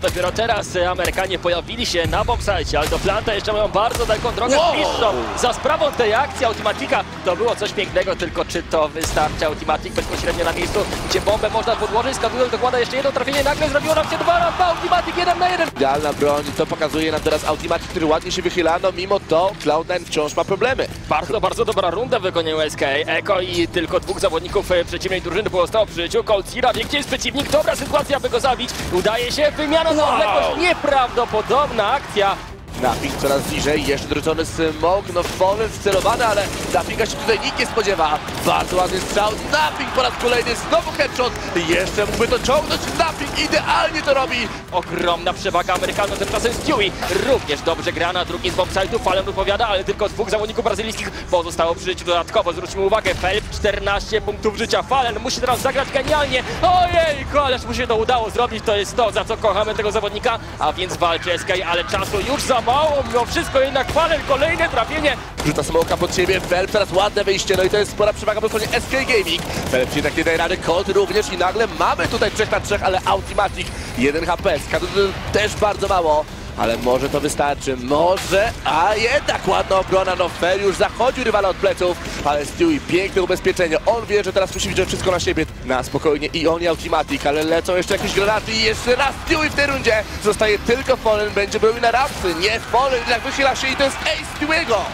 Dopiero teraz e, Amerykanie pojawili się na bombsite, ale do planta jeszcze mają bardzo daleką drogę Wow! Za sprawą tej akcji Automatika to było coś pięknego, tylko czy to wystarczy? Automatik bezpośrednio na miejscu, gdzie bombę można podłożyć, Skaduel dokłada jeszcze jedno trafienie, nagle zrobiło nam się dwa dwa, Automatik jeden na jeden. Idealna broń, to pokazuje nam teraz Ultimate, który ładnie się wychyla, no mimo to Cloud9 wciąż ma problemy. Bardzo, bardzo dobra runda wykonał SK. Eko i tylko dwóch zawodników e, przeciwnej drużyny pozostało przy życiu. Wie, gdzie jest przeciwnik. Dobra sytuacja, by go zabić. Udaje się. Wymiana Wow. odległość. Nieprawdopodobna akcja. Napping coraz bliżej, jeszcze dorzucony smoke, no Fallen wcelowany, ale Nappinga się tutaj nikt nie spodziewa. Bardzo ładny strzał, Napping po raz kolejny, znowu headshot, jeszcze mógłby to ciągnąć, Napping idealnie to robi. Ogromna przewaga Amerykanów, tymczasem Stewie również dobrze gra na drugim z bombsite'u. Fallen odpowiada, ale tylko dwóch zawodników brazylijskich pozostało przy życiu dodatkowo. Zwróćmy uwagę, Felp 14 punktów życia. Fallen musi teraz zagrać genialnie. Ojejku, ależ mu się to udało zrobić. To jest to, za co kochamy tego zawodnika. A więc walczy SK, ale czasu już za mało. Mimo wszystko jednak Fallen kolejne trafienie. Rzuca smoka pod siebie, Felp teraz ładne wyjście, no i to jest spora przewaga po stronie SK Gaming. Felp jednak nie daje rady, Kod również i nagle mamy tutaj 3 na 3, ale Ultimatic 1 HP, Skadu też bardzo mało. Ale może to wystarczy, może, a jednak ładna obrona, no Fel już zachodził rywala od pleców, ale Stewie piękne ubezpieczenie, on wie, że teraz musi wziąć wszystko na siebie, na spokojnie i on i Ultimatic, ale lecą jeszcze jakieś granaty i jeszcze raz Stewie w tej rundzie, zostaje tylko Fallen, będzie bronił na rapsy, nie Fallen, jednak wychyla się i to jest ace Stewiego.